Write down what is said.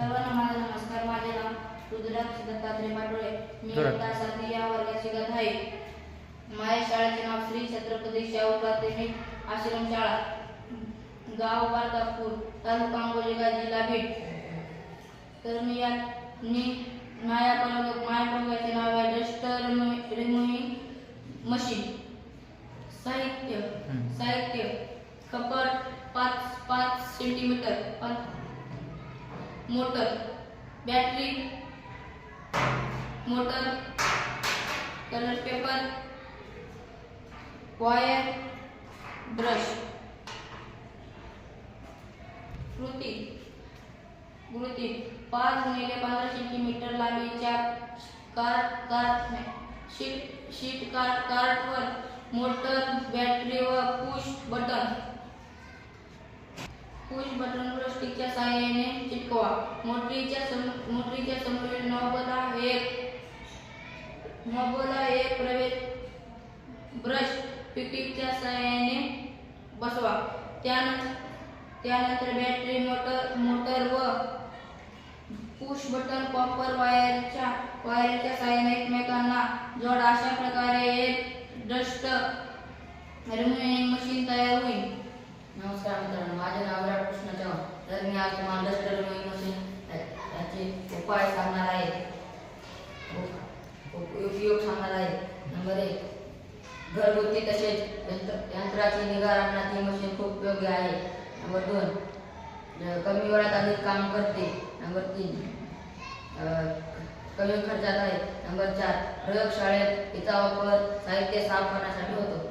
सर्वांना माझा नमस्कार. माझे नाव रुद्राक्ष दत्तात्रय पाटोळे. मी. इयत्ता सातवी या वर्गात शिकत आहे. माझ्या शाळेचे नाव श्री छत्रपती शाहू प्राथमिक आश्रम शाळा. गाव बारदापूर तालुका अंबोलीगा जिल्हा बीड. तर मी या मी माया प्रयोग माया प्रयोगाचे नाव आहे डस्टर रिमूव्हिंग मशीन. साहित्य. साहित्य. कपाट पाच पाच सेंटीमीटर पाच motor. Battery motor colour paper wire brush कृती कृती पाच गुणिले पंधरा सेंटीमीटर लांबीच्या car cart sheet sheet car कार्टवर motor battery व पुश बटन पुश बटनवर स्टिकच्या सहाय्याने चिटकवा. मोटरीच्या सम मोटरीच्या समोरील नॉबला एक नॉबला एक प्रवेश ब्रश पिकिटच्या सहाय्याने बसवा. त्यानंतर त्यानंतर बॅटरी मोटर मोटर व पुश बटन कॉपर वायरच्या वायरच्या सहाय्याने एकमेकांना जोड. अशा प्रकारे एक डस्ट रिमूव्हिंग मशीन तयार होईल. नमस्कार मित्रांनो माझे नाव विराट कृष्ण चव्हाण तर मी आज तुम्हाला डस्टर मशीन याचे उपाय सांगणार आहे. उप- उपयोग सांगणार आहे. नंबर एक. घरगुती तसेच यंत्र यंत्राची निगा राखण्यात ही मशीन खूप उपयोगी आहे. नंबर दोन. कमी वेळात अधिक काम करते. नंबर तीन. कमी खर्चात आहे. नंबर चार. प्रयोगशाळेत तिचा वापर साहित्य साफ करण्यासाठी होतो.